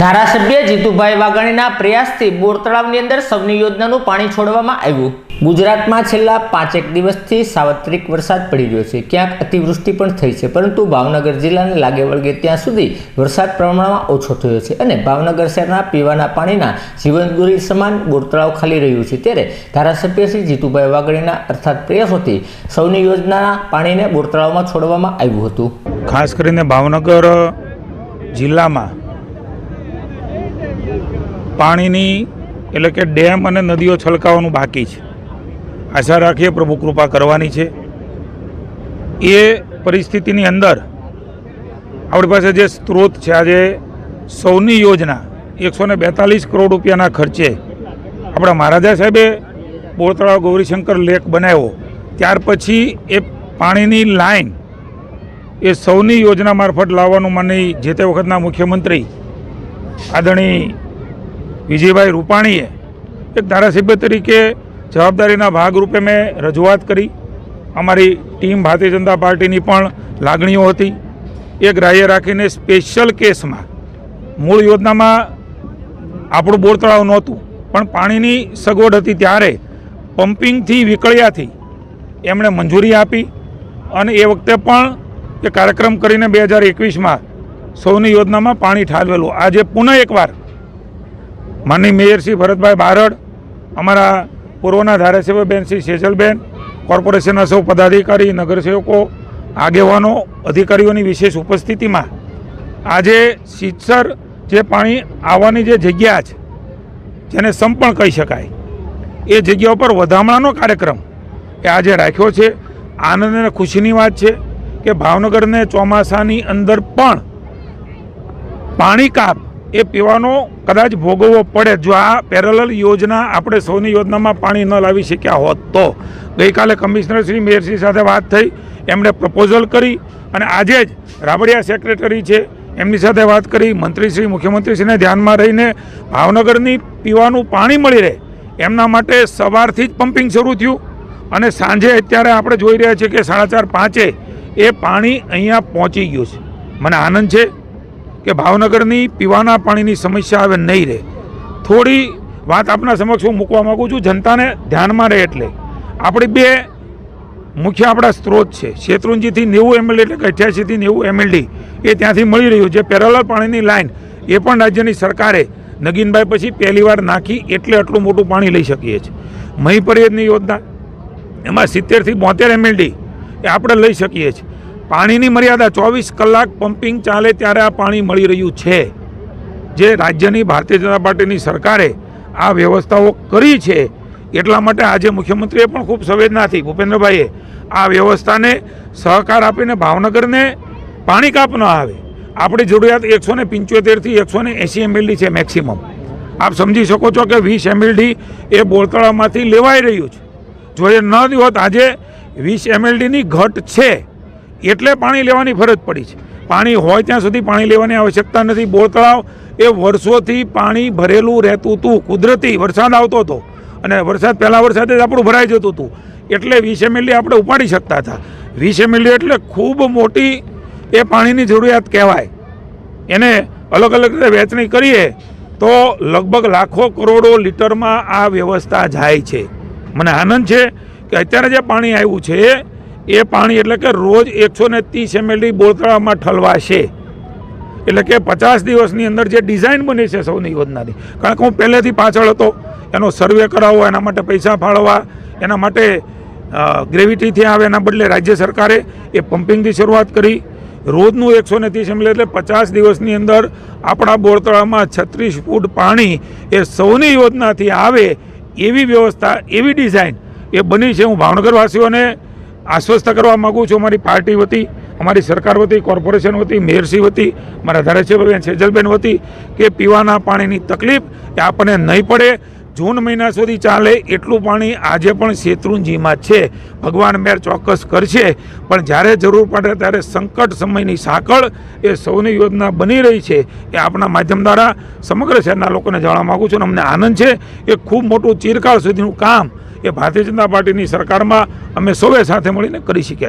ધારાસભ્ય જીતુભાઈ વાઘાણીના પ્રયાસથી બોર તળાવની અંદર સૌની યોજનાનું પાણી છોડવામાં આવ્યું. ગુજરાતમાં છેલ્લા પાંચેક દિવસથી સાર્વત્રિક વરસાદ પડી રહ્યો છે. ક્યાંક અતિવૃષ્ટિ પણ થઈ છે, પરંતુ ભાવનગર જિલ્લાને લાગે વળગે ત્યાં સુધી વરસાદ પ્રમાણમાં ઓછો થયો છે અને ભાવનગર શહેરના પીવાના પાણીના જીવનગુરી સમાન બોર તળાવ ખાલી રહ્યું છે. ત્યારે ધારાસભ્ય શ્રી જીતુભાઈ વાઘાણીના અર્થાત પ્રયાસોથી સૌની યોજનાના પાણીને બોર તળાવમાં છોડવામાં આવ્યું હતું. ખાસ કરીને ભાવનગર જિલ્લામાં પાણીની એટલે કે ડેમ અને નદીઓ છલકાવાનું બાકી છે. આશા રાખીએ પ્રભુ કૃપા કરવાની છે. એ પરિસ્થિતિની અંદર આપણી પાસે જે સ્ત્રોત છે, આજે સૌની યોજના એકસો ને બેતાલીસ કરોડ રૂપિયાના ખર્ચે આપણા મહારાજા સાહેબે બોરતળાવ ગૌરીશંકર લેક બનાવ્યો. ત્યાર પછી એ પાણીની લાઈન એ સૌની યોજના મારફત લાવવાનું મને જે તે વખતના મુખ્યમંત્રી આદરણીય વિજયભાઈ રૂપાણીએ એક ધારાસભ્ય તરીકે જવાબદારીના ભાગરૂપે મેં રજૂઆત કરી. અમારી ટીમ ભારતીય જનતા પાર્ટીની પણ લાગણીઓ હતી. એ ગ્રાહ્ય રાખીને સ્પેશિયલ કેસમાં મૂળ યોજનામાં આપણું બોર તળાવ નહોતું, પણ પાણીની સગવડ હતી ત્યારે પમ્પિંગથી વિકળ્યાથી એમણે મંજૂરી આપી અને એ વખતે પણ એ કાર્યક્રમ કરીને બે હજાર એકવીસમાં સૌની યોજનામાં પાણી ઠાલવેલું. આજે પુનઃ એકવાર માનની મેયર શ્રી ભરતભાઈ બારડ, અમારા પૂર્વના ધારાસભ્ય બેન શ્રી સેજલબેન, કોર્પોરેશનના સૌ પદાધિકારી, નગરસેવકો, આગેવાનો, અધિકારીઓની વિશેષ ઉપસ્થિતિમાં આજે સિત્સર જે પાણી આવવાની જે જગ્યા છે, જેને સંપણ કહી શકાય, એ જગ્યા ઉપર વધામણાનો કાર્યક્રમ એ આજે રાખ્યો છે. આનંદ અને ખુશીની વાત છે કે ભાવનગરને ચોમાસાની અંદર પણ પાણી કાપ એ પીવાનો કદાચ ભોગવવો પડે. જો આ પેરેલલ યોજના આપણે સૌની યોજનામાં પાણી ન લાવી શક્યા હોત તો. ગઈકાલે કમિશનર શ્રી મેયરશ્રી સાથે વાત થઈ, એમણે પ્રપોઝલ કરી અને આજે જ રાબડિયા સેક્રેટરી છે, એમની સાથે વાત કરી. મંત્રીશ્રી મુખ્યમંત્રીશ્રીને ધ્યાનમાં રહીને ભાવનગરની પીવાનું પાણી મળી રહે. એમના માટે સવારથી જ પમ્પિંગ શરૂ થયું અને સાંજે અત્યારે આપણે જોઈ રહ્યા છીએ કે સાડા ચાર પાંચે એ પાણી અહીંયા પહોંચી ગયું છે. મને આનંદ છે કે ભાવનગરની પીવાના પાણીની સમસ્યા હવે નહીં રહે. થોડી વાત આપના સમક્ષ હું મૂકવા માગું છું, જનતાને ધ્યાનમાં રહે એટલે. આપણી બે મુખ્ય આપણા સ્ત્રોત છે, શેત્રુંજીથી નેવું એમએલડી એટલે કે અઠ્યાસીથી નેવું એમએલડી એ ત્યાંથી મળી રહ્યું છે. પેરેલલ પાણીની લાઇન એ પણ રાજ્યની સરકારે નગીનભાઈ પછી પહેલીવાર નાખી એટલે આટલું મોટું પાણી લઈ શકીએ છીએ. મહી પરિયદની યોજના, એમાં સિત્તેરથી બોતેર એમએલડી એ આપણે લઈ શકીએ છીએ. પાણીની મર્યાદા ચોવીસ કલાક પમ્પિંગ ચાલે ત્યારે આ પાણી મળી રહ્યું છે. જે રાજ્યની ભારતીય જનતા પાર્ટીની સરકારે આ વ્યવસ્થાઓ કરી છે, એટલા માટે આજે મુખ્યમંત્રીએ પણ ખૂબ સંવેદનાથી ભૂપેન્દ્રભાઈએ આ વ્યવસ્થાને સહકાર આપીને ભાવનગરને પાણી કાપ ન આવે. આપણી જરૂરિયાત એકસો ને પંચોતેરથી એકસો ને એંસી એમએલડી છે મેક્સિમમ. આપ સમજી શકો છો કે વીસ એમએલડી એ બોળતળામાંથી લેવાઈ રહ્યું છે. જો એ ન હોત આજે વીસ એમએલડીની ઘટ છે. એટલે પાણી લેવાની ફરજ પડી છે. પાણી હોય ત્યાં સુધી પાણી લેવાની આવશ્યકતા નથી. બોર તળાવ એ વર્ષોથી પાણી ભરેલું રહેતું હતું. કુદરતી વરસાદ આવતો હતો. અને વરસાદ પહેલાં વરસાદે જ આપણું ભરાઈ જતું હતું. એટલે વીસ એમએલડી આપણે ઉપાડી શકતા હતા. વીસ એમએલડી એટલે ખૂબ મોટી એ પાણીની જરૂરિયાત કહેવાય. એને અલગ અલગ રીતે વહેંચણી કરીએ તો લગભગ લાખો કરોડો લીટરમાં આ વ્યવસ્થા જાય છે. મને આનંદ છે કે અત્યારે જે પાણી આવ્યું છે એ પાણી એટલે કે રોજ એકસો ને ત્રીસ એમએલડી બોરતળામાં ઠલવાશે. એટલે કે પચાસ દિવસની અંદર જે ડિઝાઇન બની છે સૌની યોજનાની. કારણ કે હું પહેલેથી પાછળ હતો, એનો સર્વે કરાવવો એના માટે પૈસા ફાળવવા એના માટે ગ્રેવિટીથી આવે, એના બદલે રાજ્ય સરકારે એ પમ્પિંગથી શરૂઆત કરી. રોજનું એકસો ને ત્રીસ એમએલ એટલે પચાસ દિવસની અંદર આપણા બોરતળામાં છત્રીસ ફૂટ પાણી એ સૌની યોજનાથી આવે, એવી વ્યવસ્થા, એવી ડિઝાઇન એ બની છે. હું ભાવનગરવાસીઓને આશ્વસ્ત કરવા માગું છું. અમારી પાર્ટી વતી, અમારી સરકાર વતી, કોર્પોરેશન વતી મેયરસી વતી, મારા ધારાસભ્યબેન સેજલબેન વતી, કે પીવાના પાણીની તકલીફ એ આપણને નહીં પડે. જૂન મહિના સુધી ચાલે એટલું પાણી આજે પણ શેત્રુંજીમાં છે. ભગવાન મેર ચોક્કસ કરશે. પણ જ્યારે જરૂર પડે ત્યારે સંકટ સમયની સાંકળ એ સૌની યોજના બની રહી છે. એ આપણા માધ્યમ દ્વારા સમગ્ર શહેરના લોકોને જાણવા માગું છું અને અમને આનંદ છે એ ખૂબ મોટું ચિરકાળ સુધીનું કામ એ ભારતીય જનતા પાર્ટીની સરકારમાં અમે સૌએ સાથે મળીને કરી શક્યા